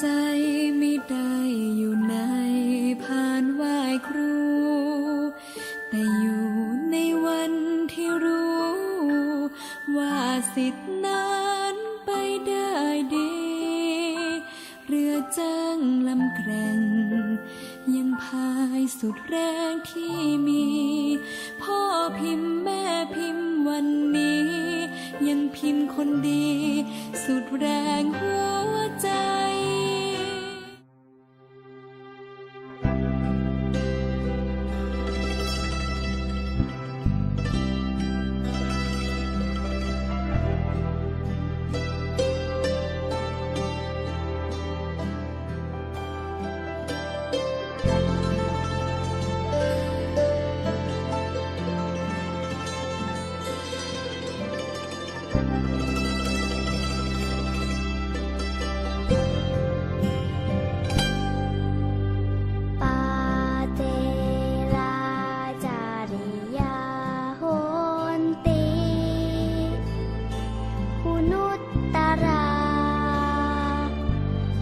ใจไม่ได้อยู่ในพานไหว้ครู แต่อยู่ในวันที่รู้ ว่าสิทธินั้นไปได้ดี เรือจ้างลำแกร่ง ยังพายสุดแรงที่มี พ่อพิมพ์แม่พิมพ์วันนี้ ยังพิมพ์คนดี สุดแรงหัว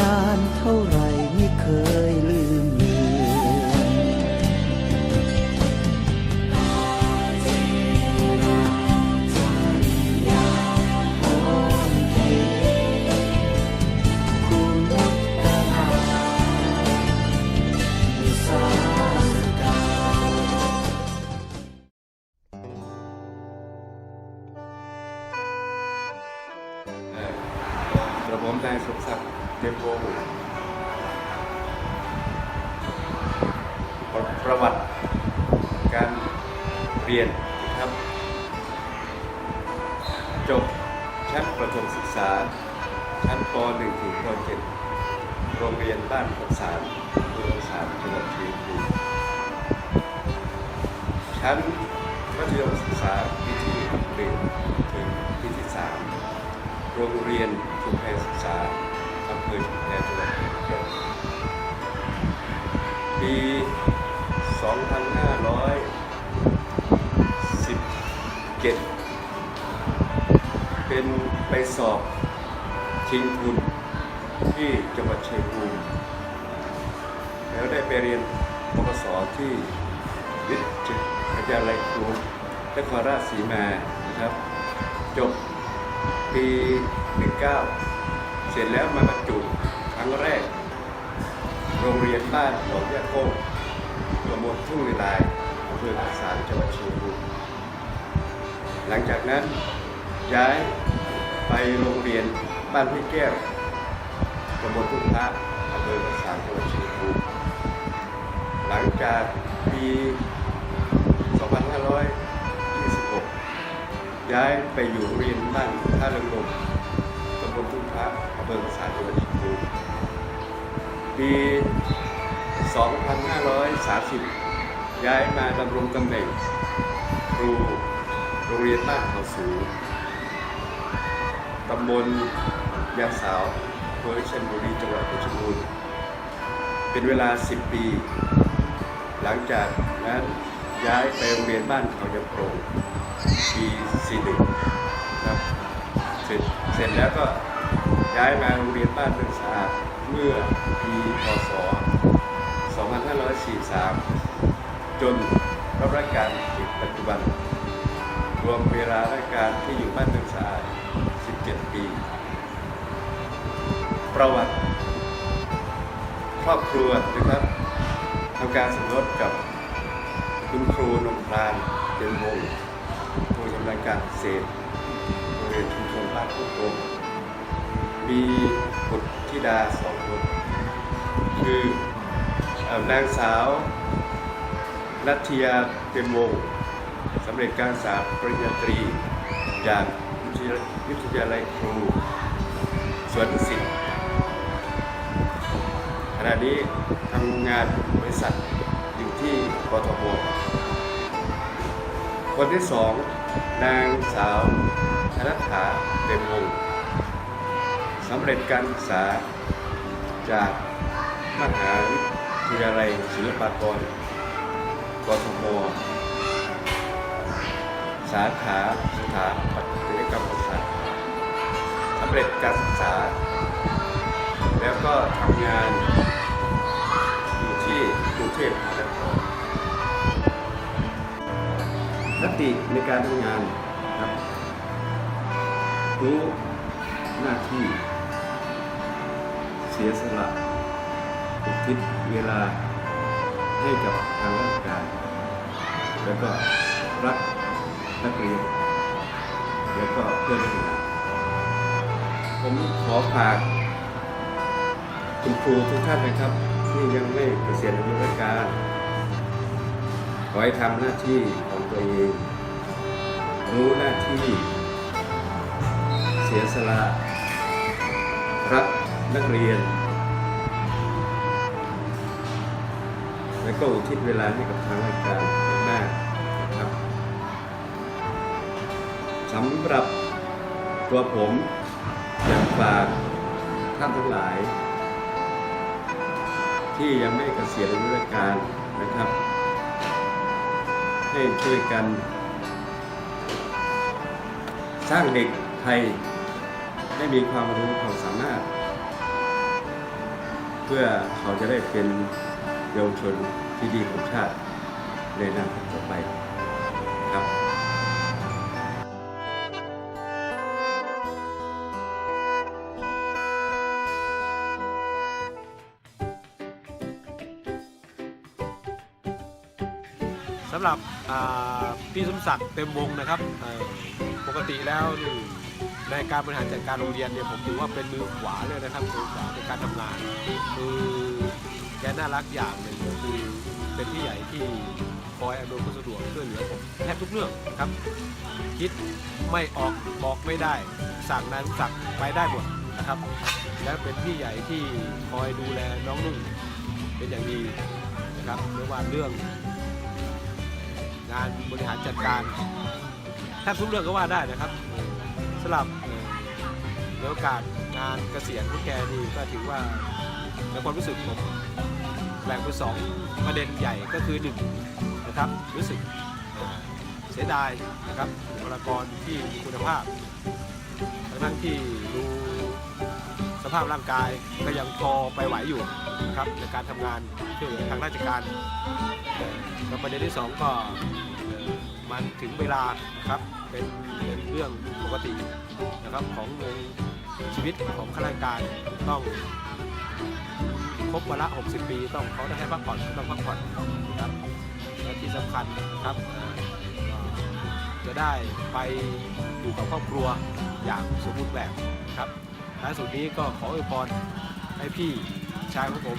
นานเท่าไร โรงเรียนชุมแพศึกษาอำเภอชุมแพจังหวัดขอนแก่นปี 2517 เป็นไปสอบชิงทุนที่จังหวัดชัยภูมิแล้วได้ไปเรียนปวสที่วิทยาลัยครูนครราชสีมานะครับ จบ ปี 19 เสร็จแล้วมาบรรจุครั้งแรก โรงเรียนบ้านหนองยาโคกตำบลทุ่งวิลายอำเภอภาษารจังหวัดชัยภูมิหลังจากนั้นย้ายไปโรงเรียนบ้านพี่แก้วตำบลทุ่งพระอำเภอภาษารจังหวัดชัยภูมิหลังจากปี 2526 ย้ายไปอยู่โรงเรียนบ้านท่าเรืองลมตำบลทุ่งพระอำเภอภาษาจังหวัดภูมิปี 2530 ย้ายมาดำรงตำแหน่งครูโรงเรียนบ้านเขาสูงตำบลยางสาวอำเภอชัยบุรีจังหวัดเพชรบูรณ์เป็นเวลา 10 ปี หลังจากนั้นย้ายไปโรงเรียนบ้านเขายำโปรง ปี41ครับเสร็จเสร็จแล้วก็ย้ายมาโรงเรียนบ้านเมืองสะอาดเมื่อปีพศ 2543 จนรับราชการปัจจุบัน รวมเวลาราชการที่อยู่บ้านเมืองสะอาด17 ปี ประวัติครอบครัวนะครับทำการสมรสกับคุณครูนมพรานเต็มวง การเกษตรโรงเรียนชุมชนบ้านพุทโธมีบุตรธิดาสองคนคือนางสาวนัทยาเต็มวงสำเร็จการศึกษาปริญญาตรี จากวิทยาลัยครูสวนดุสิตขณะนี้ทำงานบริษัทอยู่ที่กทมคนที่สอง นางสาวธนัฐาเต็มวงศ์สำเร็จการศึกษาจากมหาวิทยาลัยศิลปากรกทมสาขาสถาปัตยกรรมศาสตร์สำเร็จการศึกษา แล้วก็ทำงานอยู่ที่กรุงเทพมหานคร คติในการทำงานครับรู้หน้าที่ เสียสละอุทิศเวลาให้กับทางราชการ แล้วก็รักนักเรียน แล้วก็เพื่อนร่วมงานผมขอฝากคุณครูทุกท่านนะครับ ที่ยังไม่เกษียณอายุราชการ ขอให้ทำหน้าที่ของ เอง รู้หน้าที่ เสียสละรักนักเรียน และก็อุทิศเวลาให้กับทางราชการมากนะครับสำหรับตัวผมอยากฝากท่านทั้งหลาย ที่ยังไม่เกษียณอายุราชการนะครับ้ช่วยกัน สร้างเด็กไทยให้มีความรู้ความสามารถ เพื่อเขาจะได้เป็นเยาวชนที่ดีของชาติในอนาคตต่อไป ศักดิ์เต็มวงนะครับปกติแล้วในการบริหารจัดการโรงเรียนเนี่ยผมถือว่าเป็นมือขวาเลยนะครับมือขวาในการทำงานคือแกน่ารักอย่างหนึ่งก็คือเป็นพี่ใหญ่ที่คอยอำนวยความสะดวกช่วยเหลือผมแทบทุกเรื่องนะครับ คิดไม่ออกบอกไม่ได้ สั่งนายสมศักดิ์ไปได้หมดนะครับ และเป็นพี่ใหญ่ที่คอยดูแลน้องนุ่งเป็นอย่างดีนะครับไม่ว่าเรื่อง งานบริหารจัดการแทบทุกเรื่องก็ว่าได้นะครับสำหรับเอ่อในโอกาสงานเกษียณของแกนี่ก็ถือว่าในความรู้สึกผมแบ่งเป็นสองประเด็นใหญ่ก็คือหนึ่งนะครับรู้สึกเสียดายนะครับบุคลากรที่มีคุณภาพทั้งที่ดูสภาพร่างกายก็ยังพอไปไหวอยู่นะครับในการทำงานช่วยเหลือทางราชการแล้วประเด็นที่สองก็ มันถึงเวลานะครับเป็นเป็นเรื่องปกตินะครับของวงชีวิตของข้าราชการต้องครบวาระ60 ปี ต้องเขาได้ให้พักผ่อนต้องพักผ่อนนะครับและที่สำคัญนะครับจะได้ไปอยู่กับครอบครัวอย่างสมบูรณ์แบบครับท้ายสุดนี้ก็ขออวยพรให้พี่ชายของผม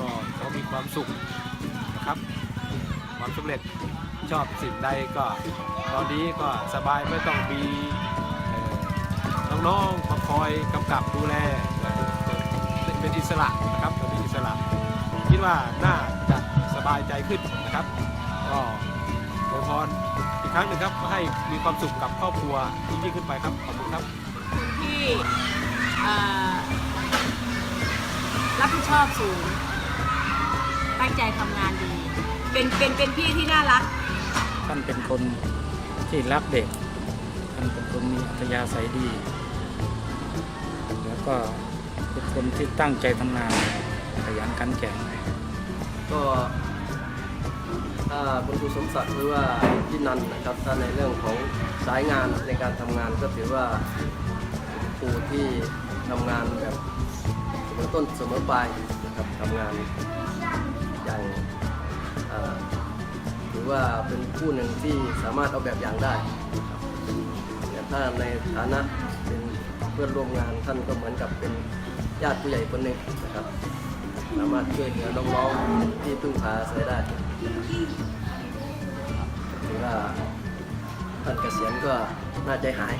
ก็ขอมีความสุขนะครับความสำเร็จ ชอบสิ่งใดก็ตอนนี้ก็สบายไม่ต้องมีน้องๆมาคอยกำกับดูแลเป็นอิสระนะครับตอนนี้อิสระ คิดว่าน่าจะสบายใจขึ้นนะครับ ก็ขอพรอีกครั้งหนึ่งครับให้มีความสุขกับครอบครัวยิ่งขึ้นไปครับขอบคุณครับที่เอ่รับผิดชอบสูงตั้งใจทำงานดี เป็นเป็นเป็นพี่ที่น่ารัก ท่านเป็นคนที่รักเด็ก ท่านเป็นคนมีอัธยาศัยดี แล้วก็เป็นคนที่ตั้งใจทำงานขยันขันแข็งก็ถ้าคุณครูสมศักดิ์หรือว่าพี่นันนะครับถ้าในเรื่องของสายงานในการทำงานก็ถือว่าครูที่ทำงานแบบเสมอต้นเสมอปลายนะครับทำงานอย่าง ว่าเป็นผู้หนึ่งที่สามารถเอาแบบอย่างได้ครับแต่ถ้าในฐานะเป็นเพื่อนร่วมงานท่านก็เหมือนกับเป็นญาติผู้ใหญ่คนหนึ่งนะครับ สามารถช่วยเหลือน้องๆที่พึ่งพาอาศัยได้ถือว่าท่านเกษียณก็น่าใจหาย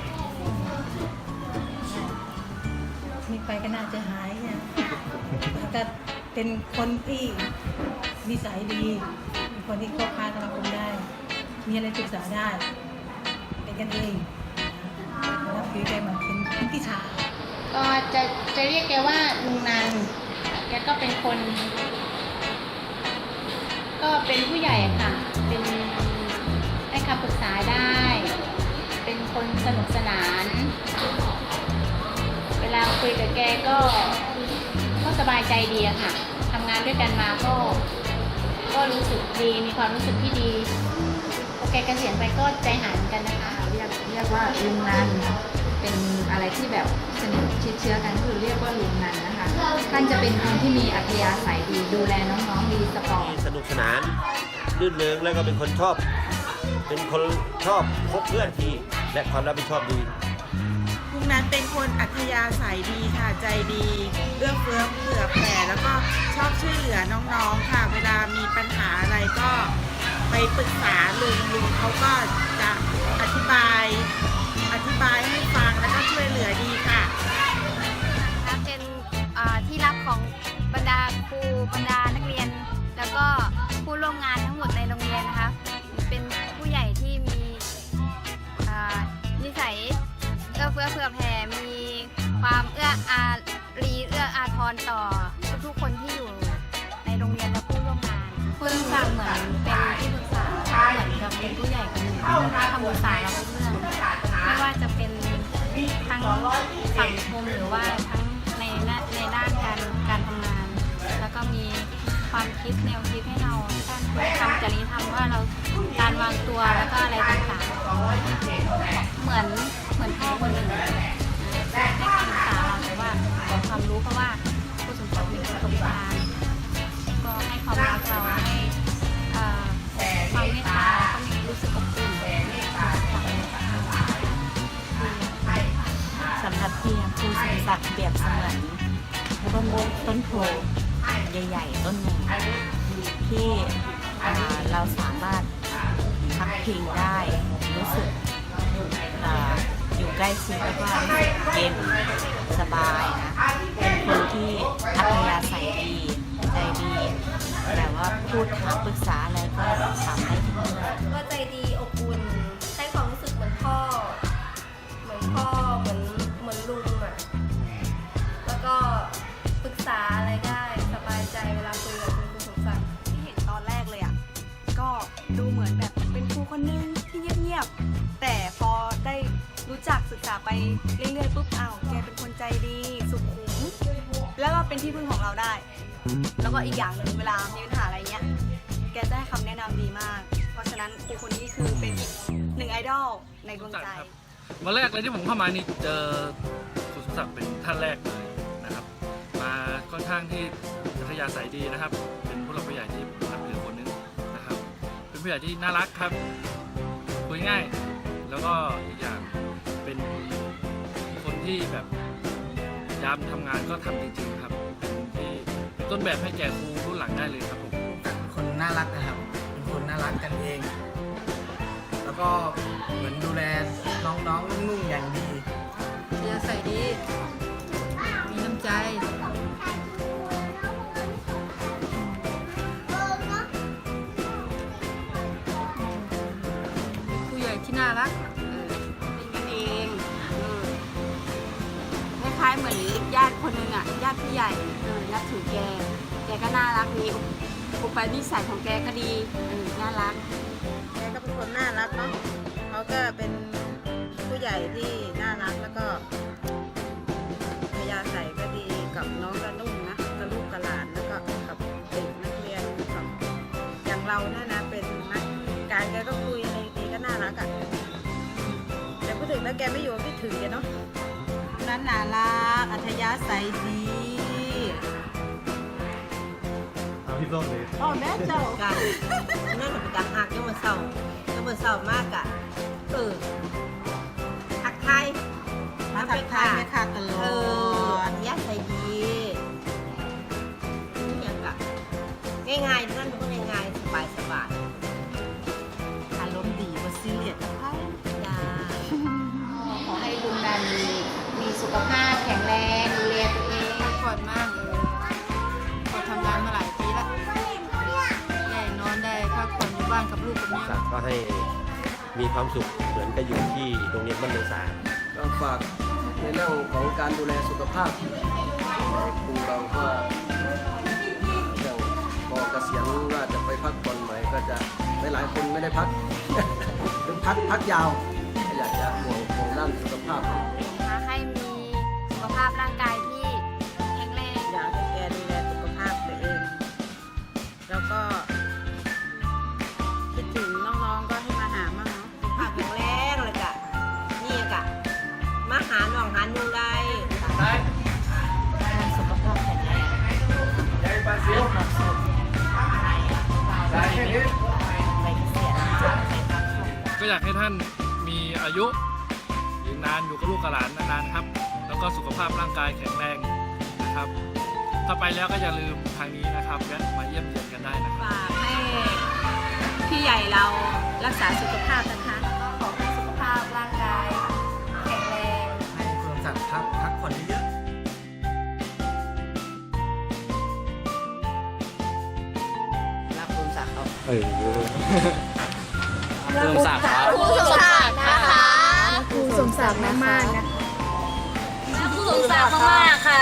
นี่ไปก็น่าจะหายเนี่ยแล้วก็เป็นคนที่นิสัยดี คนที่เข้าค้าสมาคมได้ มีอะไรปรึกษาได้ เป็นกันเองแล้วคือแกเหมือนเป็นพี่ชายก็จะจะเรียกแกว่าลุงนันแกก็เป็นคน ก็เป็นผู้ใหญ่ค่ะ เป็นให้คำปรึกษาได้ เป็นคนสนุกสนาน เวลาคุยกับแกก็ก็สบายใจดีอะค่ะทำงานด้วยกันมาก็ ก็รู้สึกดีมีความรู้สึกที่ดีพอแกเกษียณไปก็ใจหายเหมือนกันนะคะเรียกเรียกว่าลุงนันเป็นอะไรที่แบบสนิทชิดเชื้อกันคือเรียกว่าลุงนันนะคะท่านจะเป็นคนที่มีอัธยาศัยดีดูแลน้องๆดีสปอร์ตสนุกสนานรื่นเริงแล้วก็เป็นคนชอบ เป็นคนชอบคบเพื่อนทีและความรับผิดชอบดี ลุงนั้นเป็นคนอัธยาศัยดีค่ะใจดีเอื้อเฟื้อเผื่อแผ่แล้วก็ชอบช่วยเหลือน้องๆค่ะ เวลามีปัญหาอะไรก็ไปปรึกษาลุงลุงเขาก็จะอธิบาย อธิบายให้ฟังแล้วก็ช่วยเหลือดีค่ะนะเป็นที่รักของบรรดาครูบรรดานักเรียน แล้วก็ผู้ร่วมงานทั้งหมดในโรงเรียนนะคะเป็นผู้ใหญ่ที่มีนิสัย อื้อเฟื้อเผื่อแผ่มีความเอื้ออารีเอื้ออาทรต่อทุกๆคนที่อยู่ในโรงเรียนและผู้ร่วมงานผู้ร่วมงานเหมือนเป็นที่ปรึกษาเหมือนกับเป็นผู้ใหญ่คนหนึ่งที่คำปรึกษาเราทุกเรื่องไม่ว่าจะเป็นทั้งสังคมหรือว่าทั้งในในด้านการการทำงาน แล้วก็มีความคิดแนวคิดให้เราทำจริยธรรมว่าเราการวางตัวแล้วก็อะไรต่างๆเหมือน เหมือนพ่อคนหนึ่งให้คำปรึกษาเราแต่ว่าขอความรู้เพราะว่าผู้สมศักดิ์มีประสบการณ์ก็ให้ความรักเราให้ความเมตตาก็มีรู้สึกอบอุ่นสำหรับพี่ครูสมศักดิ์เปรียบเสมือนต้นโพต้นโพใหญ่ๆต้นหนึ่งที่เราสามารถพักพิงได้รู้สึก อยู่ใกล้ชิดแล้วก็รู้สึกเย็นสบายนะเป็นคนที่อัธยาศัยดีใจดีแต่ว่าพูดถามปรึกษาอะไรก็ถาม อีกอย่างหนึ่งเวลามีปัญหาอะไรเงี้ย แกจะให้คำแนะนำดีมาก เพราะฉะนั้นครูคนนี้คือเป็นอีกหนึ่งไอดอลในดวงใจ วันแรกเลยที่ผมเข้ามานี่เจอคุณสมศักดิ์เป็นท่านแรกเลยนะครับ มาค่อนข้างที่อัธยาศัยดีนะครับ เป็นผู้หลักผู้ใหญ่ที่นับถือคนนึงนะครับ เป็นผู้ใหญ่ที่น่ารักครับคุยง่าย แล้วก็อีกอย่างเป็นคนที่แบบยามทำงานก็ทำจริงๆครับ ต้นแบบให้แก่ครูรุ่นหลังได้เลยครับผมเป็นคนน่ารักนะครับ เป็นคนน่ารักกันเอง แล้วก็เหมือนดูแลน้องๆนุ่งๆอย่างดีอัธยาศัยดี มีน้ำใจ เหมือนญาติคนหนึ่งอะญาติผู้ใหญ่เออนับถือแก แกก็น่ารักดีอุปนิสัยของแกก็ดีเออน่ารัก แกก็เป็นคนน่ารักเนาะเขาก็เป็นผู้ใหญ่ที่น่ารักแล้วก็พยาใส่ก็ดีกับน้องกระนุ่งนะกับลูกกับหลานแล้วก็กับเด็กนักเรียนกับอย่างเราเนี่ยนะเป็นนักการแกก็คุยอะไรดีก็น่ารักอะ่ะแต่พูดถึงแล้วแกไม่อยู่ก็คิดถึงแกเนาะ นั้นน่ารัก อัธยาศัยดีเอาพี่ส้มเลยอ๋อแม่เจ้ากันนั่นเป็นการหักยังมาเศร้ายังมาเศร้ามากอะานกับลูกกับเมียสักก็ให้มีความสุขเหมือนกับอยู่ที่โรงเรียนบ้านเมืองสาก็ฝากในเรื่องของการดูแลสุขภาพครูเราก็อย่างพอเกษียณว่าจะไปพักผ่อนใหม่ก็จะหลายๆคนไม่ได้พักเป็นพักพักยาวก็อยากจะห่วงห่วงด้านสุขภาพนะคะให้มีสุขภาพร่างกาย กษียณไปพักผ่อนก็อยากให้ท่านมีอายุยืนนานอยู่กับลูกกับหลานนานๆครับ แล้วก็สุขภาพร่างกายแข็งแรงนะครับ ถ้าไปแล้วก็อย่าลืมทางนี้นะครับแวะมาเยี่ยมเยียนกันได้นะครับ ฝากให้พี่ใหญ่เรารักษาสุขภาพนะคะ ขอให้สุขภาพร่างกายแข็งแรง ให้คุณสัตว์พักพักผ่อนเยอะ เออรักคุณศักดิ์ครับครูสมศักดิ์นะคะครูสมศักดิ์มากๆนะคะครูสมศักดิ์มากๆค่ะ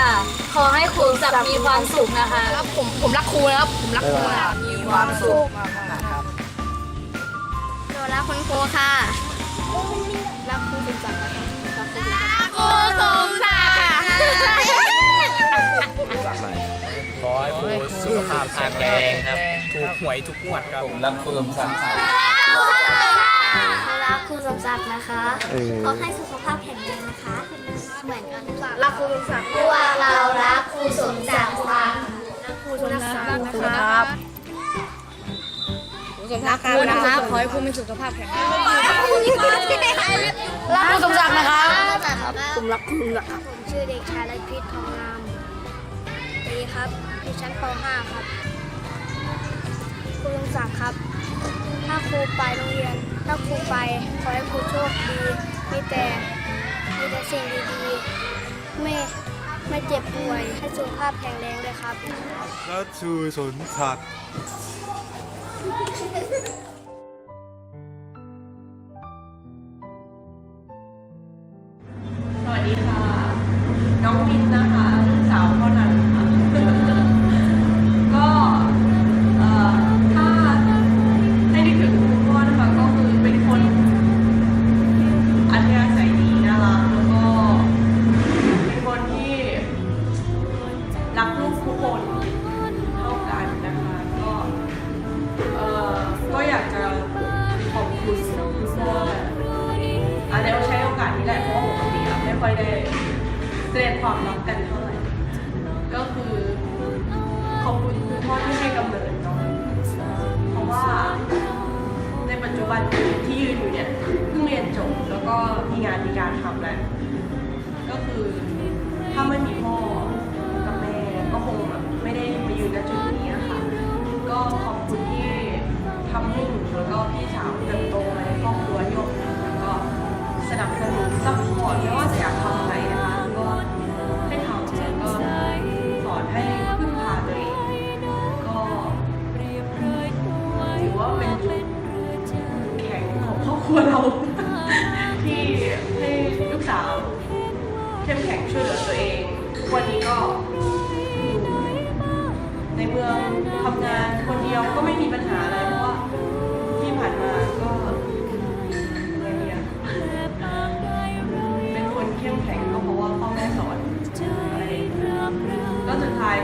ขอให้ครูสมศักดิ์มีความสุขนะคะแล้วผมผมรักครูนะครับผมรักครูนะมีความสุขหนูรักคุณครูค่ะรักครูสมศักดิ์นะคะรักครูสมศักดิ์ ขอให้ผู้สุขภาพแข็งแรงครับ ถูกหวยทุกงวดครับผมรักคุณสังสรรค์รักครูสมศักดิ์นะคะ ขอให้สุขภาพแข็งแรงนะคะ เหมือนกันรักครูสมศักดิ์พวกเรารักครูสมศักดิ์ค่ะรักครูสมศักดิ์นะคะรักคุณนะคะขอให้คุณมีสุขภาพแข็งแรงรักครูสมศักดิ์รักครูสมศักดิ์นะคะผมรักครูสมศักดิ์ผมชื่อเด็กชายลัทธิทองงาม ดีครับอยู่ชั้นป .5 ครับครูสมศักดิ์ครับ ถ้าครูไปโรงเรียน ถ้าครูไปขอให้ครูโชคดี มีแต่ มีแต่สิ่งดีๆ ไม่ไม่เจ็บป่วย ให้สุขภาพแข็งแรงเลยครับ แล้วชูสนศักดิ์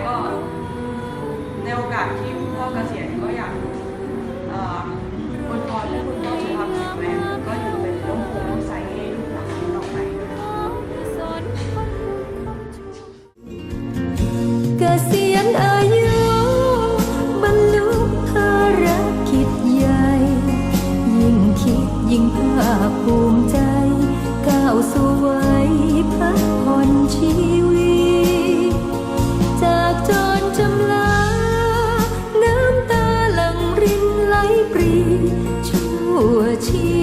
ก็ในโอกาสที่คุณพ่อเกษียณ ชั่